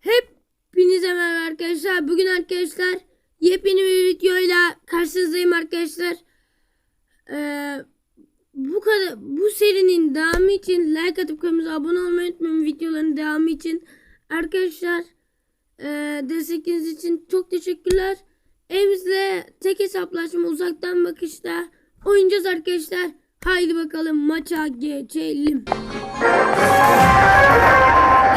Hepinize merhaba arkadaşlar. Bugün arkadaşlar yepyeni bir videoyla karşınızdayım arkadaşlar. Ee, bu kadar bu serinin devamı için like atıp kanalımıza abone olmayı unutmayın videoların devamı için. Arkadaşlar e, destekleriniz için çok teşekkürler. Evimizde tek hesaplaşma uzaktan bakışta oynayacağız arkadaşlar. Haydi bakalım maça geçelim.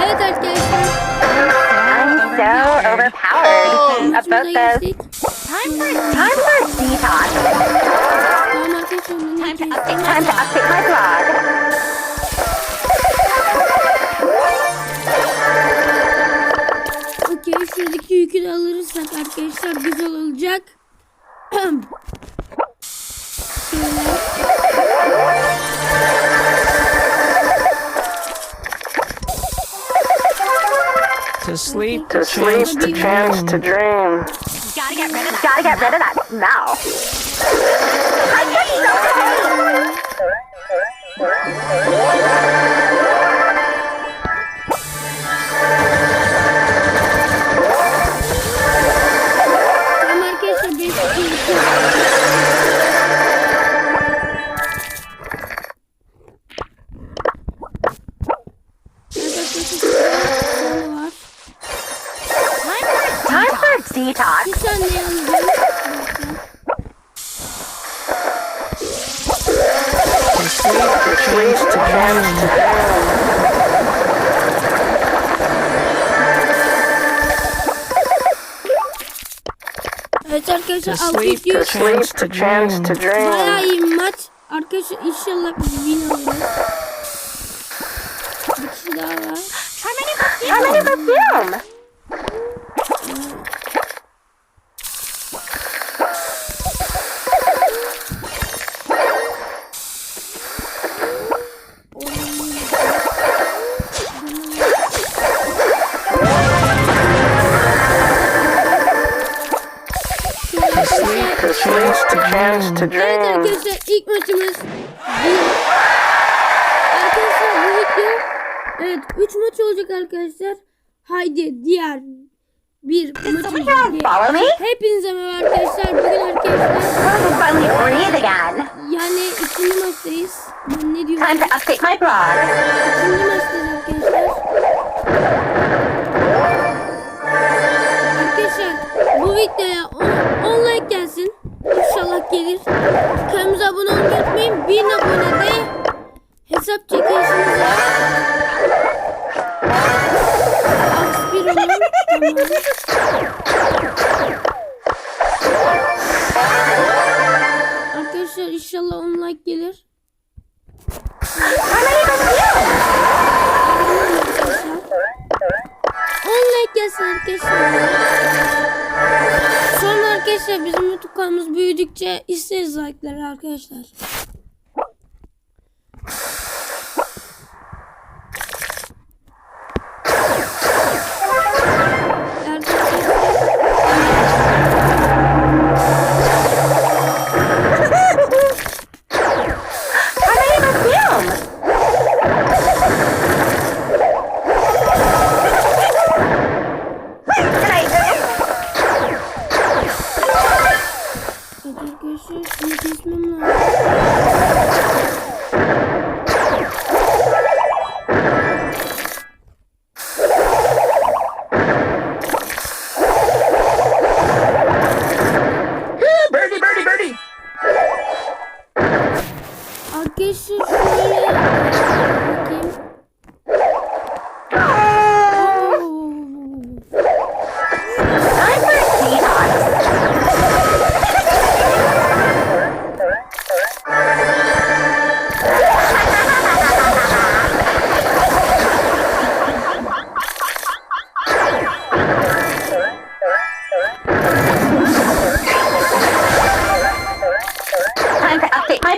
Evet arkadaşlar. I'm so overpowered. Maçımıza About this. Time for time for detox. Time to update. Time to update my blog. Okey şuradaki yükü de alırsak arkadaşlar güzel To sleep, To sleep, chance to chance, to dream. Gotta get rid of that. Gotta get rid of that smell. Sleep, chance to dream. Evet arkadaşlar To alt sleep, gidiyor. to chance to dream. to Bayağı iyi bir maç. Arkadaşlar inşallah biz win alırız. Bir kişi daha var. Try my new perfume. How many perfume? Evet arkadaşlar ilk maçımız. Arkadaşlar bu video evet 3 maç olacak arkadaşlar. Haydi diğer bir me? Hepinize merhaba arkadaşlar. Bugün arkadaşlar yani ikinci maçtayız. Ben ne diyorum? Time to update my blog. İkinci maçtayız arkadaşlar. Arkadaşlar bu videoya 10 like gelsin. Gelir. Kanalımıza abone olmayı unutmayın. 1000 abonede hesap çekilişimiz bir. Tamam. Arkadaşlar inşallah 10 like gelir. On like gelsin arkadaşlar. Sonra arkadaşlar bizim kanalımız büyüdükçe isteriz like'ları arkadaşlar. Arkadaşlar şunu kesmem lazım.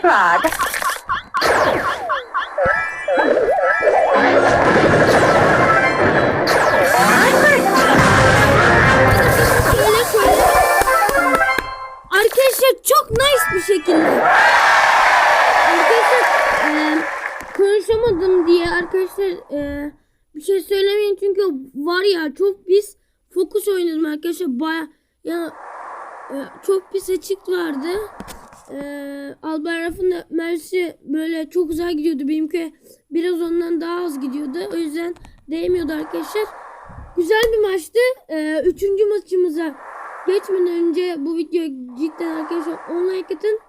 Şöyle. Arkadaşlar çok nice bir şekilde. Arkadaşlar e, konuşamadım diye arkadaşlar e, bir şey söylemeyin çünkü var ya çok biz fokus oynadım arkadaşlar. Baya ya e, çok pis açık vardı. E, Albay Raf'ın da Mersi böyle çok güzel gidiyordu. Benimki biraz ondan daha az gidiyordu. O yüzden değmiyordu arkadaşlar. Güzel bir maçtı. E, üçüncü maçımıza geçmeden önce bu videoya cidden arkadaşlar 10 like atın.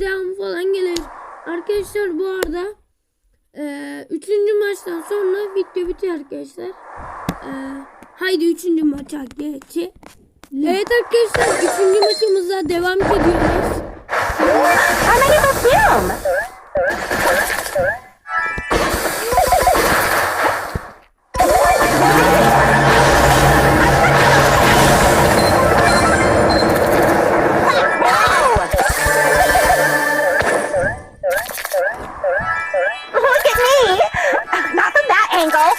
Devam falan gelir. Arkadaşlar bu arada ee, üçüncü maçtan sonra video bitiyor arkadaşlar. Ee, haydi üçüncü maça geçelim. Evet arkadaşlar üçüncü maçımıza devam ediyoruz. Perfume? Look at me! Not from that angle.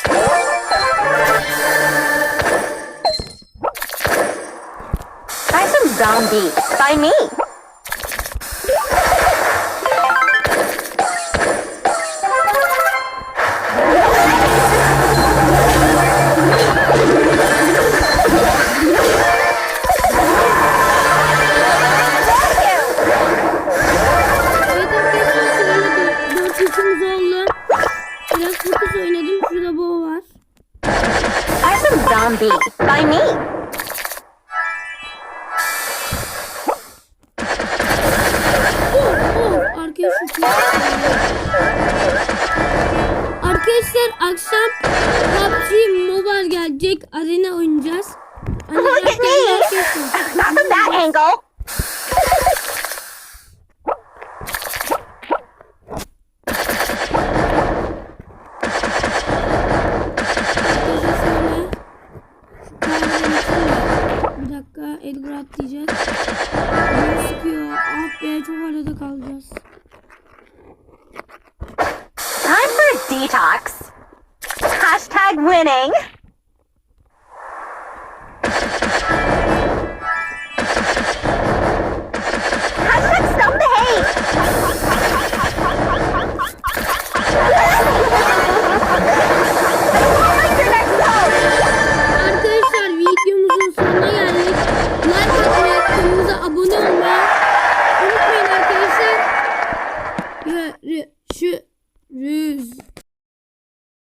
Some zombies by me. Zombie by me. Arkadaşlar akşam PUBG Mobile gelecek arena oyuncu. Ah be çok arada kalacağız. Time for detox. Hashtag winning.